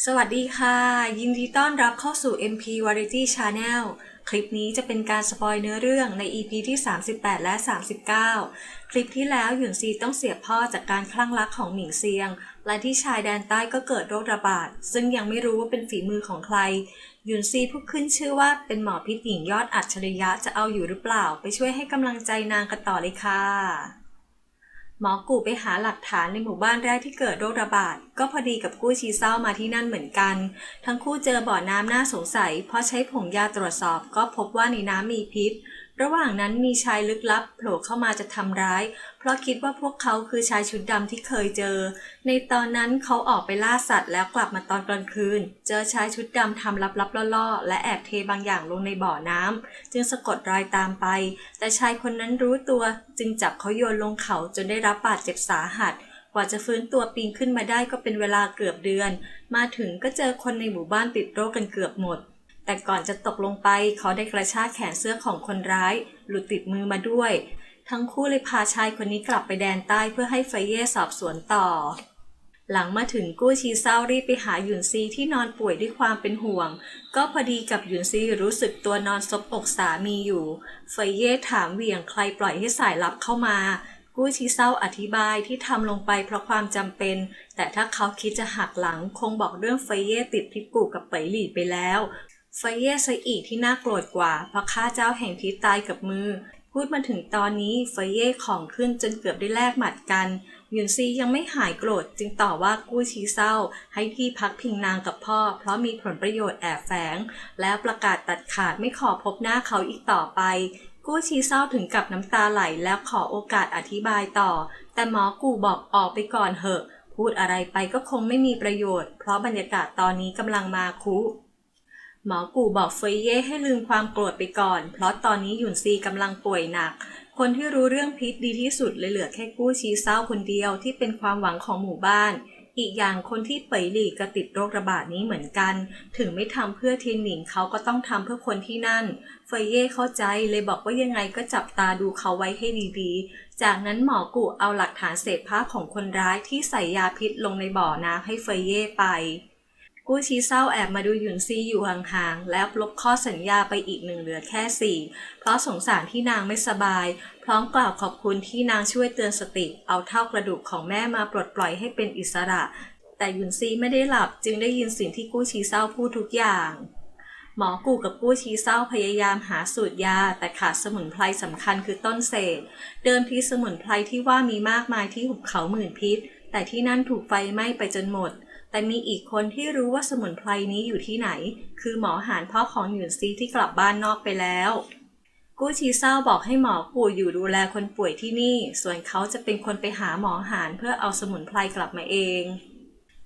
สวัสดีค่ะ ยินดีต้อนรับเข้าสู่ MP Variety Channel คลิปนี้จะเป็นการสปอยเนื้อเรื่องใน EP ที่ 38 และ 39 คลิปที่แล้วหยุนซีต้องเสียพ่อจากการคลั่งรักของหมิงเซียง และที่ชายแดนใต้ก็เกิดโรคระบาด ซึ่งยังไม่รู้ว่าเป็นฝีมือของใคร หยุนซีผู้ขึ้นชื่อว่าเป็นหมอพิษหญิงยอดอัจฉริยะจะเอาอยู่หรือเปล่า ไปช่วยให้กำลังใจนางกันต่อเลยค่ะ หมอกูไปหาหลักฐานในหมู่บ้านแรกที่เกิดโรคระบาด ก็พอดีกับกู้ชีเศร้ามาที่นั่นเหมือนกัน ทั้งคู่เจอบ่อน้ำน่าสงสัย เพราะใช้ผงยาตรวจสอบก็พบว่าในน้ำมีพิษ ระหว่างนั้นมีชายลึกลับโผล่เข้ามาจะทำร้าย เพราะคิดว่าพวกเขาคือชายชุดดำที่เคยเจอ ในตอนนั้นเขาออกไปล่าสัตว์แล้วกลับมาตอนกลางคืน เจอชายชุดดำทำลับๆล่อๆ และแอบเทบางอย่างลงในบ่อน้ำจึงสะกดรอยตามไป แต่ชายคนนั้นรู้ตัว จึงจับเขาโยนลงเขาจนได้รับบาดเจ็บสาหัสกว่าจะฟื้นตัวปีนขึ้นมาได้ก็เป็นเวลาเกือบเดือน มาถึงก็เจอคนในหมู่บ้านติดโรคกันเกือบหมด แต่ก่อนจะตกลงไปเขาได้กระชากแขนเสื้อของคนร้าย หลุดติดมือมาด้วย ทั้งคู่เลยพาชายคนนี้กลับไปแดนใต้เพื่อให้ไฟเย่สอบสวนต่อ หลังมาถึงกู้ชีเศร้ารีบไปหาหยุนซีที่นอนป่วยด้วยความเป็นห่วง ก็พอดีกับหยุนซีรู้สึกตัวนอนซบอกสามีอยู่ ไฟเย่ถามเหวี่ยงใครปล่อยให้สายลับเข้ามากู้ชีเศร้าอธิบายที่ทำลงไปเพราะความจำเป็น แต่ถ้าเขาคิดจะหักหลังคงบอกเรื่องไฟเย่ติดพิกูกับไปหลี่ไปแล้ว ไฟเย่ซะอีกที่น่าโกรธกว่าเพราะข้าเจ้าแห่งพิษตายกับมือ พูดมาถึงตอนนี้ไฟเย่ของขึ้นจนเกือบได้แลกหมัดกันหยุนซียังไม่หายโกรธจึงต่อว่ากู้ชีเศร้า ให้ที่พักพิงนางกับพ่อ เพราะมีผลประโยชน์แอบแฝง แล้วประกาศตัดขาดไม่ขอพบหน้าเขาอีกต่อไป กู้ชีเศร้าถึงกับน้ำตาไหลแล้วขอโอกาสอธิบายต่อ แต่หมอกูบอกออกไปก่อนเหอะ พูดอะไรไปก็คงไม่มีประโยชน์ เพราะบรรยากาศตอนนี้กำลังมาคุ หมอกูบอกเฟยเย่ให้ลืมความโกรธไปก่อน เพราะตอนนี้หยุนซีกำลังป่วยหนัก คนที่รู้เรื่องพิษดีที่สุดเลยเหลือแค่กู้ชีเศร้าคนเดียวที่เป็นความหวังของหมู่บ้าน อีกอย่างคนที่เปยหลี่ก็ติดโรคระบาดนี้เหมือนกัน ถึงไม่ทำเพื่อเทียนหนิงเขาก็ต้องทำเพื่อคนที่นั่น เฟยเย่เข้าใจเลยบอกว่ายังไงก็จับตาดูเขาไว้ให้ดีๆ จากนั้นหมอกูเอาหลักฐานเศษผ้าของคนร้ายที่ใส่ยาพิษลงในบ่อน้ำให้เฟยเย่ไป กู้ชีเศร้าแอบมาดูหยุนซีอยู่ห่างๆ แล้วลบข้อสัญญาไปอีกหนึ่งเหลือแค่สี่ เพราะสงสารที่นางไม่สบาย พร้อมกล่าวขอบคุณที่นางช่วยเตือนสติ เอาเท่ากระดูกของแม่มาปลดปล่อยให้เป็นอิสระ แต่หยุนซีไม่ได้หลับจึงได้ยินสิ่งที่กู้ชีเศร้าพูดทุกอย่างหมอกู่กับกู้ชีเศร้าพยายามหาสูตรยา แต่ขาดสมุนไพรสำคัญคือต้นเศษ เดิมทีสมุนไพรที่ว่ามีมากมายที่หุบเขาหมื่นพิษ แต่ที่นั่นถูกไฟไหม้ไปจนหมด แต่มีอีกคนที่รู้ว่าสมุนไพรนี้อยู่ที่ไหน คือหมอหานพ่อของหยุนซีที่กลับบ้านนอกไปแล้ว กู้ชีเศร้าบอกให้หมอกูอยู่ดูแลคนป่วยที่นี่ ส่วนเขาจะเป็นคนไปหาหมอหานเพื่อเอาสมุนไพรกลับมาเอง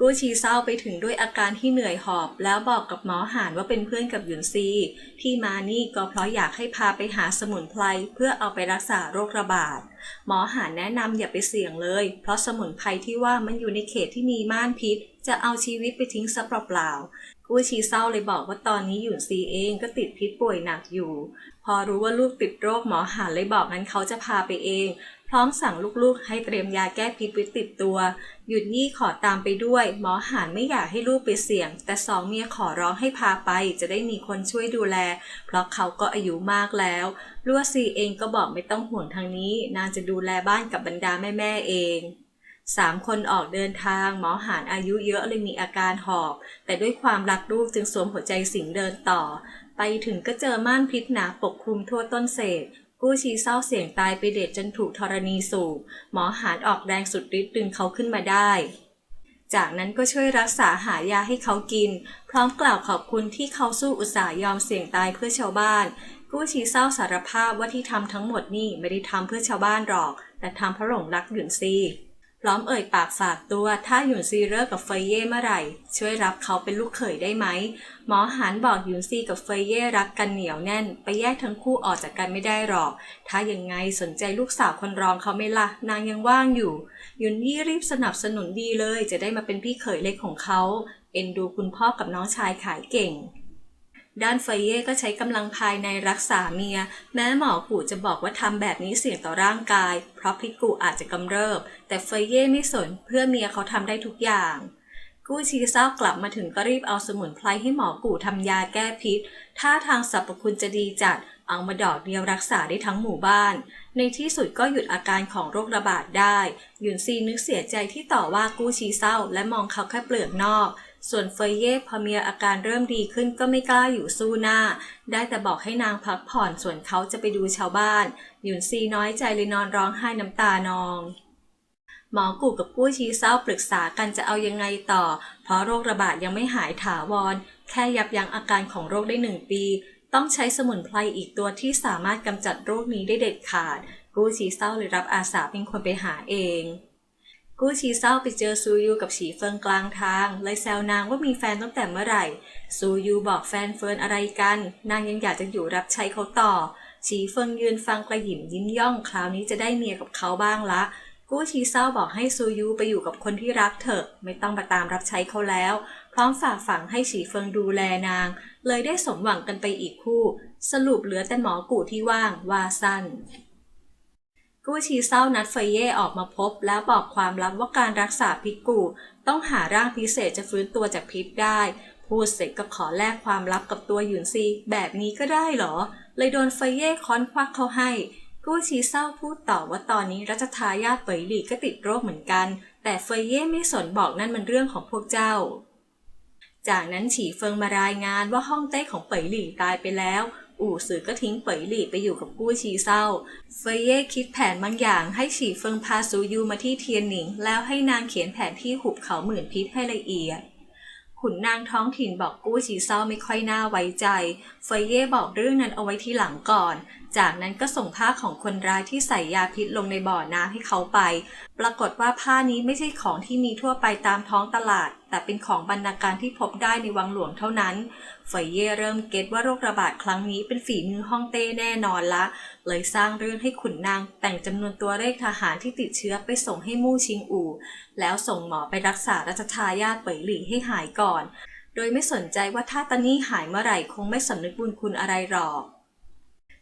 กู้ชีเศร้าไปถึงด้วยอาการที่เหนื่อยหอบ แล้วบอกกับหมอหานว่าเป็นเพื่อนกับหยุนซี ที่มานี่ก็เพราะอยากให้พาไปหาสมุนไพรเพื่อเอาไปรักษาโรคระบาด หมอหานแนะนำอย่าไปเสี่ยงเลย เพราะสมุนไพรที่ว่ามันอยู่ในเขตที่มีม่านพิษ จะเอาชีวิตไปทิ้งซะเปล่าๆกู้ชีเศร้าเลยบอกว่าตอนนี้หยุนซีเองก็ติดพิษป่วยหนักอยู่ พอรู้ว่าลูกติดโรคหมอหานเลยบอกงั้นเขาจะพาไปเอง พร้อมสั่งลูกๆ ให้เตรียมยาแก้พิษไว้ติดตัว หยุดยี่ขอตามไปด้วย หมอหานไม่อยากให้ลูกไปเสี่ยง แต่สองเมียขอร้องให้พาไป จะได้มีคนช่วยดูแล เพราะเขาก็อายุมากแล้วลัวซีเองก็บอกไม่ต้องห่วงทางนี้ นางจะดูแลบ้านกับบรรดาแม่ๆเอง สามคนออกเดินทางหมอหานอายุเยอะเลยมีอาการหอบ แต่ด้วยความรักลูกจึงสวมหัวใจสิงเดินต่อ ไปถึงก็เจอม่านพิษหนาปกคลุมทั่วต้นเศษ กู้ชีเศร้าเสียงตายไปเด็ดจนถูกธรณีสูบหมอหานออกแรงสุดฤทธิ์ดึงเขาขึ้นมาได้ จากนั้นก็ช่วยรักษาหายาให้เขากิน พร้อมกล่าวขอบคุณที่เขาสู้อุตส่าห์ยอมเสี่ยงตายเพื่อชาวบ้าน กู้ชีเศร้าสารภาพว่าที่ทำทั้งหมดนี่ไม่ได้ทำเพื่อชาวบ้านหรอก แต่ทำเพราะหลงรักหยุนซี พร้อมเอ่ยปากฝากตัวถ้าหยุนซีเลิกกับเฟยเย่เมื่อไหร่ ช่วยรับเขาเป็นลูกเขยได้ไหม หมอหันบอกหยุนซีกับเฟยเย่รักกันเหนียวแน่น ไปแยกทั้งคู่ออกจากกันไม่ได้หรอก ถ้ายังไงสนใจลูกสาวคนรองเขาไหม่ละ่ะ นางยังว่างอยู่ หยุนยี่รีบสนับสนุนดีเลย จะได้มาเป็นพี่เขยเล็กของเขา เอ็นดูคุณพ่อกับน้องชายขายเก่ง ด้านเฟยเย่ก็ใช้กำลังภายในรักษาเมีย แม้หมอกูจะบอกว่าทำแบบนี้เสี่ยงต่อร่างกาย เพราะพิษกูอาจจะกำเริบ แต่เฟยเย่ไม่สนเพื่อเมียเขาทำได้ทุกอย่าง กู้ชีเศร้ากลับมาถึงก็รีบเอาสมุนไพรให้หมอกู่ทำยาแก้พิษท่าทางสรรพคุณจะดีจัด เอามาดอกเดียวรักษาได้ทั้งหมู่บ้าน ในที่สุดก็หยุดอาการของโรคระบาดได้ หยุนซีนึกเสียใจที่ต่อว่ากู้ชีเศร้าและมองเขาแค่เปลือกนอก ส่วนเฟยเย่พอมีอาการเริ่มดีขึ้นก็ไม่กล้าอยู่สู้หน้า ได้แต่บอกให้นางพักผ่อนส่วนเขาจะไปดูชาวบ้าน หยุนซีน้อยใจเลยนอนร้องไห้น้ำตานอง หมอกู่กับกู้ชีเศร้าปรึกษากันจะเอายังไงต่อ เพราะโรคระบาดยังไม่หายถาวร แค่ยับยั้งอาการของโรคได้หนึ่งปี ต้องใช้สมุนไพรอีกตัวที่สามารถกำจัดโรคนี้ได้เด็ดขาด กู้ชีเศร้าเลยรับอาสาเป็นคนไปหาเอง กู้ชีเศร้าไปเจอซูยูกับฉีเฟิงกลางทาง เลยแซวนางว่ามีแฟนตั้งแต่เมื่อไหร่ ซูยูบอกแฟนเฟินอะไรกัน นางยังอยากจะอยู่รับใช้เขาต่อ ฉีเฟิงยืนฟังกระหยิมยิ้มย่อง คราวนี้จะได้เมียกับเขาบ้างละ กู้ชีเศร้าบอกให้ซูยูไปอยู่กับคนที่รักเถอะ ไม่ต้องมาตามรับใช้เขาแล้ว พร้อมฝากฝังให้ฉีเฟิงดูแลนาง เลยได้สมหวังกันไปอีกคู่ สรุปเหลือแต่หมอกู่ที่ว่างว่าสั้น กู้ชีเศร้านัดเฟยเย่ออกมาพบ แล้วบอกความลับว่าการรักษาพิษกูต้องหาร่างพิเศษจะฟื้นตัวจากพิษได้ พูดเสร็จก็ขอแลกความลับกับตัวหยุนซี แบบนี้ก็ได้เหรอ เลยโดนเฟยเย่ค้อนควักเขาให้กู้ชีเศร้าพูดต่อว่าตอนนี้รัชทายาทเปยหลี่ก็ติดโรคเหมือนกัน แต่เฟยเย่ไม่สนบอกนั่นมันเรื่องของพวกเจ้า จากนั้นฉีเฟิงมารายงานว่าห้องเต้ของเปยหลี่ตายไปแล้ว อู่สื่อก็ทิ้งเปยหลี่ไปอยู่กับกู้ชีเศร้า เฟยเย่คิดแผนบางอย่างให้ฉีเฟิงพาซูยูมาที่เทียนหนิง แล้วให้นางเขียนแผนที่หุบเขาหมื่นพิษให้ละเอียดขุนนางท้องถิ่นบอกกู้ชีเศร้าไม่ค่อยน่าไว้ใจ เฟยเย่บอกเรื่องนั้นเอาไว้ที่หลังก่อนจากนั้นก็ส่งผ้าของคนร้ายที่ใส่ยาพิษลงในบ่อน้ำให้เขาไป ปรากฏว่าผ้านี้ไม่ใช่ของที่มีทั่วไปตามท้องตลาด แต่เป็นของบรรณาการที่พบได้ในวังหลวงเท่านั้นเฟยเย่เริ่มเก็ตว่าโรคระบาดครั้งนี้เป็นฝีมือฮ่องเต้แน่นอนละ เลยสร้างเรื่องให้ขุนนางแต่งจำนวนตัวเลขทหารที่ติดเชื้อไปส่งให้มู่ชิงอู่ แล้วส่งหมอไปรักษารัชทายาทเป่ยหลี่ให้หายก่อน โดยไม่สนใจว่าถ้าตานี่หายเมื่อไหร่คงไม่สำนึกบุญคุณอะไรหรอก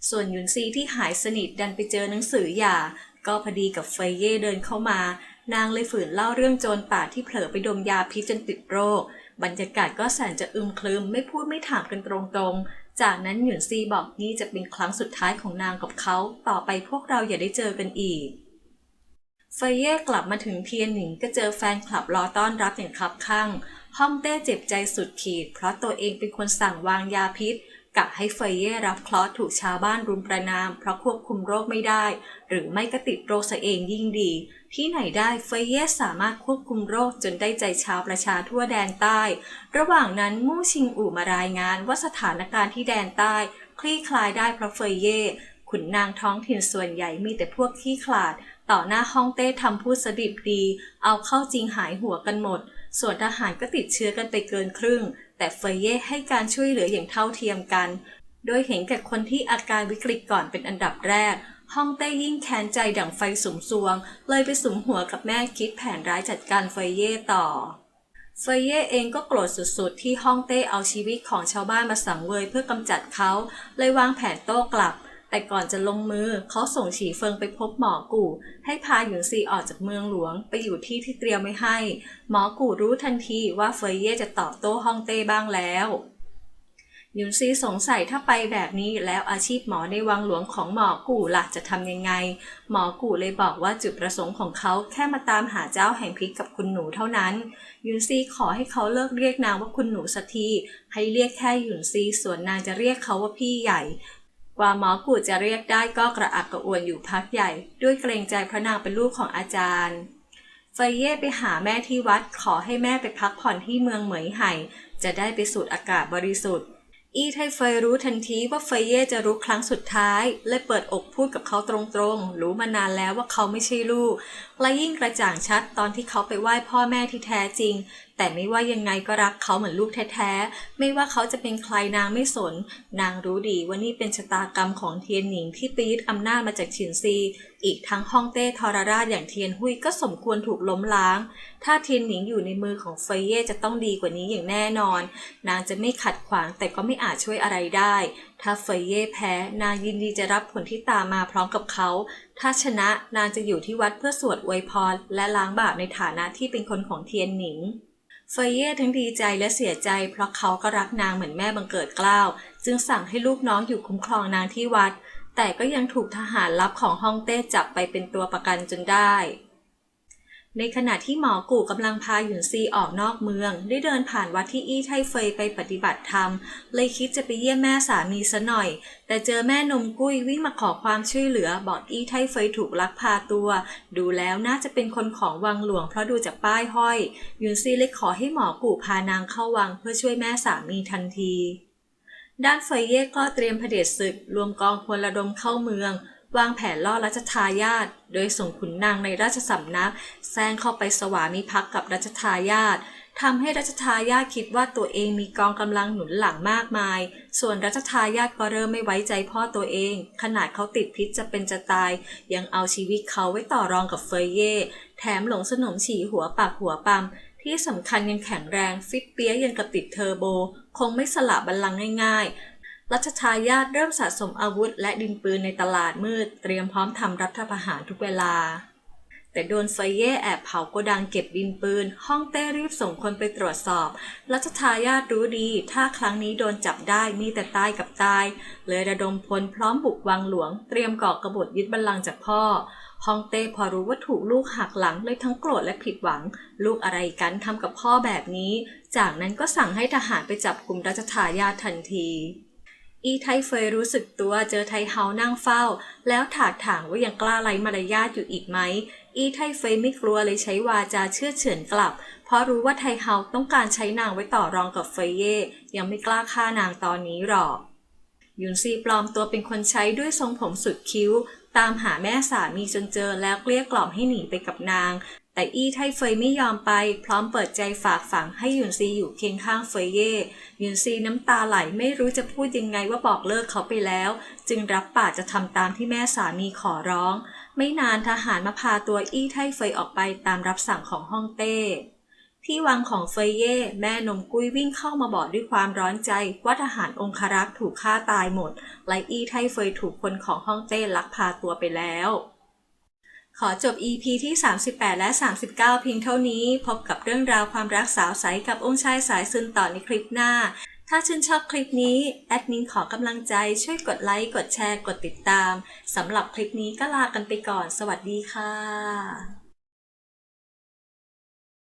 ส่วนหยุนซีที่หายสนิทดันไปเจอหนังสือหย่า ก็พอดีกับเฟยเย่เดินเข้ามา นางเลยฝืนเล่าเรื่องโจรป่าที่เผลอไปดมยาพิษจนติดโรค บรรยากาศก็แสนจะอึมครึมไม่พูดไม่ถามกันตรงๆ จากนั้นหยุนซีบอกนี่จะเป็นครั้งสุดท้ายของนางกับเขา ต่อไปพวกเราอย่าได้เจอกันอีกเฟยเย่กลับมาถึงเทียนหนิงก็เจอแฟนคลับรอต้อนรับอย่างคับข้างฮ่องเต้เจ็บใจสุดขีด เพราะตัวเองเป็นคนสั่งวางยาพิษ กะให้เฟยเย่รับเคราะห์ถูกชาวบ้านรุมประนาม เพราะควบคุมโรคไม่ได้ หรือไม่ก็ติดโรคซะเองยิ่งดี ที่ไหนได้เฟยเย่สามารถควบคุมโรคจนได้ใจชาวประชาทั่วแดนใต้ ระหว่างนั้นมู่ชิงอู่มารายงานว่าสถานการณ์ที่แดนใต้ คลี่คลายได้เพราะเฟยเย่ขุนนางท้องถิ่นส่วนใหญ่มีแต่พวกขี้ขลาด ต่อหน้าฮ่องเต้ทำพูดสดิบดี เอาเข้าจริงหายหัวกันหมด ส่วนทหารก็ติดเชื้อกันไปเกินครึ่ง แต่เฟยเย่ให้การช่วยเหลืออย่างเท่าเทียมกัน โดยเห็นแก่คนที่อาการวิกฤตก่อนเป็นอันดับแรกฮ่องเต้ยิ่งแค้นใจดั่งไฟสุมสวง เลยไปสุมหัวกับแม่คิดแผนร้ายจัดการเฟยเย่ต่อ เฟยเย่เองก็โกรธสุดๆ ที่ฮ่องเต้เอาชีวิตของชาวบ้านมาสังเวยเพื่อกำจัดเขา เลยวางแผนโต้กลับ แต่ก่อนจะลงมือเขาส่งฉีเฟิงไปพบหมอกู่ ให้พาหยุนซีออกจากเมืองหลวง ไปอยู่ที่ที่เตรียมไว้ให้ หมอกู่รู้ทันทีว่าเฟยเย่จะตอบโต้ฮ่องเต้บ้างแล้วหยุนซีสงสัยถ้าไปแบบนี้แล้วอาชีพหมอในวังหลวงของหมอกู่ล่ะจะทำยังไง หมอกู่เลยบอกว่าจุดประสงค์ของเขาแค่มาตามหาเจ้าแห่งพิษกับคุณหนูเท่านั้นหยุนซีขอให้เขาเลิกเรียกนางว่าคุณหนูสักทีให้เรียกแค่หยุนซีส่วนนางจะเรียกเขาว่าพี่ใหญ่ ว่าหมอกูจะเรียกได้ก็กระอักกระอ่วนอยู่พักใหญ่ ด้วยเกรงใจพระนางเป็นลูกของอาจารย์เฟยเย่ไปหาแม่ที่วัดขอให้แม่ไปพักผ่อนที่เมืองเหมยไห่ จะได้ไปสูดอากาศบริสุทธิ์ อีไทเฟยรู้ทันทีว่าเฟยเย่จะรู้ครั้งสุดท้ายเลยเปิดอกพูดกับเขาตรงๆ รู้มานานแล้วว่าเขาไม่ใช่ลูกและยิ่งกระจ่างชัดตอนที่เขาไปไหว้พ่อแม่ที่แท้จริง แต่ไม่ว่ายังไงก็รักเขาเหมือนลูกแท้ๆ ไม่ว่าเขาจะเป็นใครนางไม่สน นางรู้ดีว่านี่เป็นชะตากรรมของเทียนหนิงที่ไปยึดอำนาจมาจากฉินซี อีกทั้งฮ่องเต้ทรราชอย่างเทียนหุยก็สมควรถูกล้มล้าง ถ้าเทียนหนิงอยู่ในมือของเฟยเย่จะต้องดีกว่านี้อย่างแน่นอน นางจะไม่ขัดขวางแต่ก็ไม่อาจช่วยอะไรได้ถ้าเฟยเย่แพ้นางยินดีจะรับผลที่ตามมาพร้อมกับเขา ถ้าชนะนางจะอยู่ที่วัดเพื่อสวดอวยพร และล้างบาปในฐานะที่เป็นคนของเทียนหนิงเฟยเย่ทั้งดีใจและเสียใจ เพราะเขาก็รักนางเหมือนแม่บังเกิดกล้าว จึงสั่งให้ลูกน้องอยู่คุ้มครองนางที่วัด แต่ก็ยังถูกทหารลับของฮ่องเต้จับไปเป็นตัวประกันจนได้ ในขณะที่หมอกู่กำลังพาหยุนซีออกนอกเมือง ได้เดินผ่านวัดที่อี้ไทเฟยไปปฏิบัติธรรม เลยคิดจะไปเยี่ยมแม่สามีซะหน่อย แต่เจอแม่นมกุ้ยวิ่งมาขอความช่วยเหลือ บอกอี้ไทเฟยถูกลักพาตัว ดูแล้วน่าจะเป็นคนของวังหลวงเพราะดูจากป้ายห้อยหยุนซีเลยขอให้หมอกู่พานางเข้าวังเพื่อช่วยแม่สามีทันที ด้านเฟยเย่ก็เตรียมเผด็จศึก รวมกองพลระดมเข้าเมือง วางแผนล่อรัชทายาทโดยส่งขุนนางในราชสำนักแซงเข้าไปสวามิภักดิ์กับรัชทายาททำให้รัชทายาทคิดว่าตัวเองมีกองกำลังหนุนหลังมากมาย ส่วนรัชทายาทก็เริ่มไม่ไว้ใจพ่อตัวเอง ขนาดเขาติดพิษจะเป็นจะตาย ยังเอาชีวิตเขาไว้ต่อรองกับเฟยเย่แถมหลงสนมฉี่หัวปากหัวปั๊มที่สำคัญยังแข็งแรง ฟิตเปี้ยยังกระติดเทอร์โบ คงไม่สละบัลลังก์ง่าย รัชทายาทเริ่มสะสมอาวุธและดินปืนในตลาดมืด เตรียมพร้อมทำรัฐประหารทุกเวลา แต่โดนเฟเย่แอบเผาโกดังเก็บดินปืน ห้องเต้รีบส่งคนไปตรวจสอบ รัชทายาทรู้ดี ถ้าครั้งนี้โดนจับได้มีแต่ตายกับตาย เลยระดมพลพร้อมบุกวังหลวง เตรียมก่อกบฏยึดบัลลังก์จากพ่อฮองเต้พอรู้ว่าถูกลูกหักหลังเลยทั้งโกรธและผิดหวัง ลูกอะไรกันทำกับพ่อแบบนี้ จากนั้นก็สั่งให้ทหารไปจับกลุ่มรัชทายาททันที อีไทเฟยรู้สึกตัวเจอไทเฮานั่งเฝ้า แล้วถากถางว่ายังกล้าไร้มารยาทอยู่อีกไหม อีไทเฟยไม่กลัวเลยใช้วาจาเชื่อเฉือนกลับ เพราะรู้ว่าไทเฮาต้องการใช้นางไว้ต่อรองกับเฟยเย่ยังไม่กล้าฆ่านางตอนนี้หรอกยุนซีปลอมตัวเป็นคนใช้ด้วยทรงผมสุดคิ้ว ตามหาแม่สามีจนเจอแล้วเกลี้ยกล่อมให้หนีไปกับนาง แต่อี้ไทเฟยไม่ยอมไป พร้อมเปิดใจฝากฝังให้หยุนซีอยู่เคียงข้างเฟยเย่หยุนซีน้ำตาไหลไม่รู้จะพูดยังไงว่าบอกเลิกเขาไปแล้ว จึงรับปากจะทำตามที่แม่สามีขอร้อง ไม่นานทหารมาพาตัวอี้ไทเฟยออกไปตามรับสั่งของฮ่องเต้ ที่วังของเฟยเย่แม่นมกุ้ยวิ่งเข้ามาบอกด้วยความร้อนใจ ว่าทหารองครักษ์ถูกฆ่าตายหมด ไลอี้ไทเฟยถูกคนของฮ่องเต้ลักพาตัวไปแล้ว ขอจบ EP ที่ 38 และ 39 เพียงเท่านี้ พบกับเรื่องราวความรักสาวใสกับองค์ชายสายซึนต่อในคลิปหน้า ถ้าชื่นชอบคลิปนี้ แอดมินขอกำลังใจช่วยกดไลค์ กดแชร์ กดติดตามสำหรับคลิปนี้ก็ลากันไปก่อน สวัสดีค่ะ